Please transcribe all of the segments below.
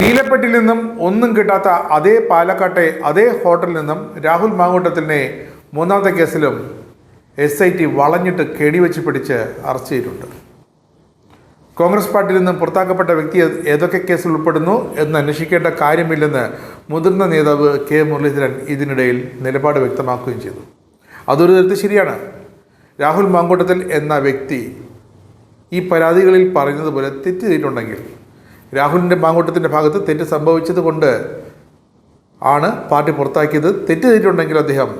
നീലപ്പെട്ടിൽ നിന്നും ഒന്നും കിട്ടാത്ത അതേ പാലക്കാട്ടെ അതേ ഹോട്ടലിൽ നിന്നും രാഹുൽ മാങ്കൂട്ടത്തിനെ മൂന്നാമത്തെ കേസിലും എസ് ഐ ടി വളഞ്ഞിട്ട് കെടിവെച്ച് പിടിച്ച് അറസ്റ്റ് ചെയ്തിട്ടുണ്ട്. കോൺഗ്രസ് പാർട്ടിയിൽ നിന്നും പുറത്താക്കപ്പെട്ട വ്യക്തി ഏതൊക്കെ കേസിൽ ഉൾപ്പെടുന്നു എന്ന് അന്വേഷിക്കേണ്ട കാര്യമില്ലെന്ന് മുതിർന്ന നേതാവ് കെ മുരളീധരൻ ഇതിനിടയിൽ നിലപാട് വ്യക്തമാക്കുകയും ചെയ്തു. അതൊരു തരത്തിൽ ശരിയാണ്. രാഹുൽ മാങ്കൂട്ടത്തിൽ എന്ന വ്യക്തി ഈ പരാതികളിൽ പറയുന്നത് പോലെ തെറ്റ് ചെയ്തിട്ടുണ്ടെങ്കിൽ രാഹുലിന്റെ മാങ്കൂട്ടത്തിന്റെ ഭാഗത്ത് തെറ്റ് സംഭവിച്ചത് കൊണ്ട് ആണ് പാർട്ടി പുറത്താക്കിയത്. തെറ്റ് ചെയ്തിട്ടുണ്ടെങ്കിൽ അദ്ദേഹം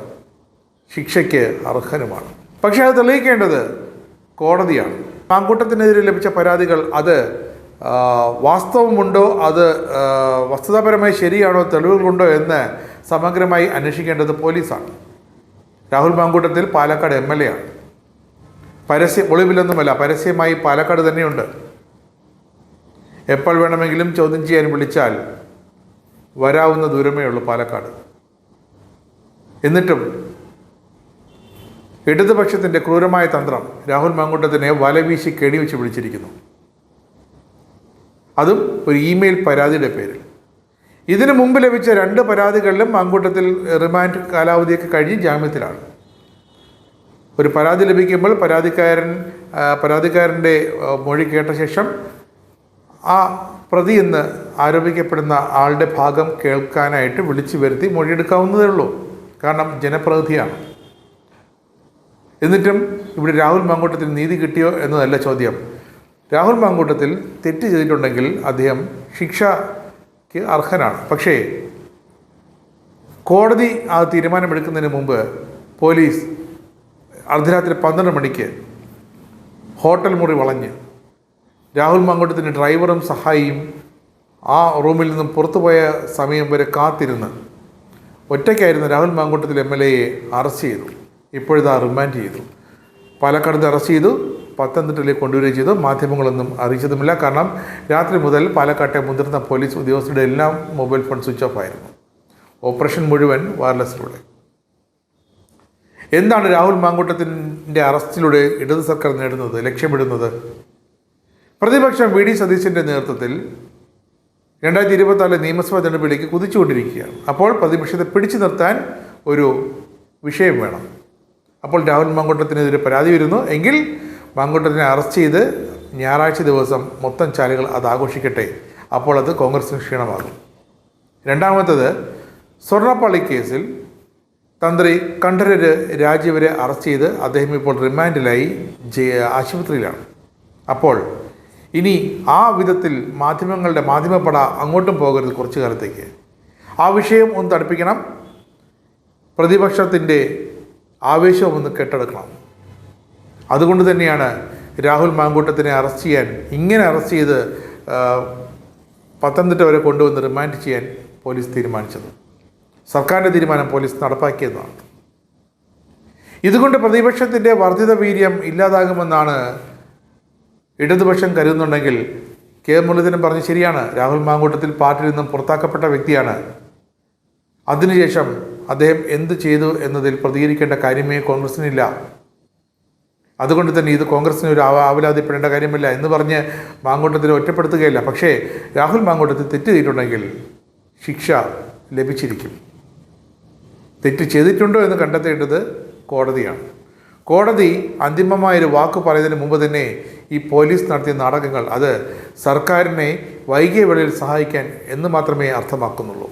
ശിക്ഷയ്ക്ക് അർഹനുമാണ്. പക്ഷേ അത് തെളിയിക്കേണ്ടത് കോടതിയാണ്. മാങ്കൂട്ടത്തിനെതിരെ ലഭിച്ച പരാതികൾ അത് വാസ്തവമുണ്ടോ? അത് വസ്തുതാപരമായി ശരിയാണോ? തെളിവുകളുണ്ടോ? എന്ന് സമഗ്രമായി അന്വേഷിക്കേണ്ടത് പോലീസാണ്. Rahul Mamkootathil Palakkad M L A ആണ്. പരസ്യ ഒളിവിലൊന്നുമല്ല പരസ്യമായി പാലക്കാട് തന്നെയുണ്ട്. എപ്പോൾ വേണമെങ്കിലും ചോദ്യം ചെയ്യാൻ വിളിച്ചാൽ വരാവുന്ന ദൂരമേ ഉള്ളൂ പാലക്കാട്. എന്നിട്ടും ഇടതുപക്ഷത്തിന്റെ ക്രൂരമായ തന്ത്രം രാഹുൽ മാങ്കൂട്ടത്തിനെ വലവീശി കെടിവെച്ച് പിടിച്ചിരിക്കുന്നു അതും ഒരു ഇമെയിൽ പരാതിയുടെ പേരിൽ. ഇതിനു മുമ്പ് ലഭിച്ച രണ്ട് പരാതികളിലും മാങ്കൂട്ടത്തിൽ റിമാൻഡ് കാലാവധിയൊക്കെ കഴിഞ്ഞ് ജാമ്യത്തിലാണ്. ഒരു പരാതി ലഭിക്കുമ്പോൾ പരാതിക്കാരൻ പരാതിക്കാരന്റെ മൊഴി കേട്ട ശേഷം ആ പ്രതി എന്ന് ആരോപിക്കപ്പെടുന്ന ആളുടെ ഭാഗം കേൾക്കാനായിട്ട് വിളിച്ചു വരുത്തി മൊഴിയെടുക്കാവുന്നതേ ഉള്ളൂ. കാരണം ജനപ്രതിനിധിയാണ്. എന്നിട്ടും ഇവിടെ രാഹുൽ മാങ്കൂട്ടത്തിൽ നീതി കിട്ടിയോ എന്നതല്ല ചോദ്യം. രാഹുൽ മാങ്കൂട്ടത്തിൽ തെറ്റ് ചെയ്തിട്ടുണ്ടെങ്കിൽ അദ്ദേഹം ശിക്ഷയ്ക്ക് അർഹനാണ്. പക്ഷേ കോടതി ആ തീരുമാനമെടുക്കുന്നതിന് മുമ്പ് പോലീസ് അർദ്ധരാത്രി പന്ത്രണ്ട് മണിക്ക് ഹോട്ടൽ മുറി വളഞ്ഞ് രാഹുൽ മങ്കോട്ടത്തിന്റെ ഡ്രൈവറും സഹായിയും ആ റൂമിൽ നിന്നും പുറത്തുപോയ സമയം വരെ കാത്തിരുന്ന് ഒറ്റയ്ക്കായിരുന്ന രാഹുൽ മാങ്കൂട്ടത്തിൽ എം എൽ എയെ അറസ്റ്റ് ചെയ്തു. ഇപ്പോഴിതാ റിമാൻഡ് ചെയ്തു. പാലക്കാട് അറസ്റ്റ് ചെയ്തു പത്തനംതിട്ടയിലേക്ക് കൊണ്ടുവരികയും ചെയ്തു. മാധ്യമങ്ങളൊന്നും അറിയിച്ചതുമില്ല. കാരണം രാത്രി മുതൽ പാലക്കാട്ടെ മുതിർന്ന പോലീസ് ഉദ്യോഗസ്ഥരുടെ എല്ലാം മൊബൈൽ ഫോൺ സ്വിച്ച് ഓഫ് ആയിരുന്നു. ഓപ്പറേഷൻ മുഴുവൻ വയർലെസ്സിലൂടെ എന്താണ് രാഹുൽ മാങ്കൂട്ടത്തിന്റെ അറസ്റ്റിലൂടെ ഇടതു സർക്കാർ നേടുന്നത് ലക്ഷ്യമിടുന്നത്? പ്രതിപക്ഷം വി ഡി സതീശന്റെ നേതൃത്വത്തിൽ രണ്ടായിരത്തി ഇരുപത്തിനാല് നിയമസഭാ തെരഞ്ഞെടുപ്പിലേക്ക് കുതിച്ചുകൊണ്ടിരിക്കുകയാണ്. അപ്പോൾ പ്രതിപക്ഷത്തെ പിടിച്ചു നിർത്താൻ ഒരു വിഷയം വേണം. അപ്പോൾ രാഹുൽ മാങ്കൂട്ടത്തിനെതിരെ പരാതി വരുന്നു. എങ്കിൽ മാങ്കൂട്ടത്തിനെ അറസ്റ്റ് ചെയ്ത് ഞായറാഴ്ച ദിവസം മൊത്തം ചാലുകൾ അത് ആഘോഷിക്കട്ടെ. അപ്പോൾ അത് കോൺഗ്രസിന് ക്ഷീണമാകും. രണ്ടാമത്തത് സ്വർണപ്പള്ളി കേസിൽ തന്ത്രി കണ്ഠരര് രാജീവരെ അറസ്റ്റ് ചെയ്ത് അദ്ദേഹം ഇപ്പോൾ റിമാൻഡിലായി ആശുപത്രിയിലാണ്. അപ്പോൾ ഇനി ആ വിധത്തിൽ മാധ്യമങ്ങളുടെ മാധ്യമപ്പട അങ്ങോട്ടും പോകരുത് കുറച്ചു കാലത്തേക്ക്. ആ വിഷയം ഒന്ന് തടിപ്പിക്കണം പ്രതിപക്ഷത്തിന്റെ ആവേശവും ഒന്ന് കെട്ടെടുക്കണം. അതുകൊണ്ട് തന്നെയാണ് രാഹുൽ മാങ്കൂട്ടത്തിനെ അറസ്റ്റ് ചെയ്യാൻ ഇങ്ങനെ അറസ്റ്റ് ചെയ്ത് പത്തനംതിട്ട വരെ കൊണ്ടുവന്ന് റിമാൻഡ് ചെയ്യാൻ പോലീസ് തീരുമാനിച്ചത്. സർക്കാരിന്റെ തീരുമാനം പോലീസ് നടപ്പാക്കിയതാണ്. ഇതുകൊണ്ട് പ്രതിപക്ഷത്തിന്റെ വർദ്ധിത വീര്യം ഇല്ലാതാകുമെന്നാണ് ഇടതുപക്ഷം കരുതുന്നുണ്ടെങ്കിൽ കെ മുരളീധരൻ പറഞ്ഞ് ശരിയാണ്. രാഹുൽ മാങ്കൂട്ടത്തിൽ പാർട്ടിയിൽ നിന്നും പുറത്താക്കപ്പെട്ട വ്യക്തിയാണ്. അതിനുശേഷം അദ്ദേഹം എന്ത് ചെയ്തു എന്നതിൽ പ്രതികരിക്കേണ്ട കാര്യമേ കോൺഗ്രസിനില്ല. അതുകൊണ്ട് തന്നെ ഇത് കോൺഗ്രസിന് ഒരു ആവ- ആവലാതിപ്പെടേണ്ട കാര്യമില്ല എന്ന് പറഞ്ഞ് മാങ്കൂട്ടത്തിനെ ഒറ്റപ്പെടുത്തുകയില്ല. പക്ഷേ രാഹുൽ മാങ്കൂട്ടത്തിൽ തെറ്റ് ചെയ്തിട്ടുണ്ടെങ്കിൽ ശിക്ഷ ലഭിച്ചിരിക്കും. തെറ്റ് ചെയ്തിട്ടുണ്ടോ എന്ന് കണ്ടെത്തേണ്ടത് കോടതിയാണ്. കോടതി അന്തിമമായൊരു വാക്ക് പറയുന്നതിന് മുമ്പ് തന്നെ ഈ പോലീസ് നടത്തിയ നാടകങ്ങൾ അത് സർക്കാരിനെ വൈകിയ വേളയിൽ സഹായിക്കാൻ എന്ന് മാത്രമേ അർത്ഥമാക്കുന്നുള്ളൂ.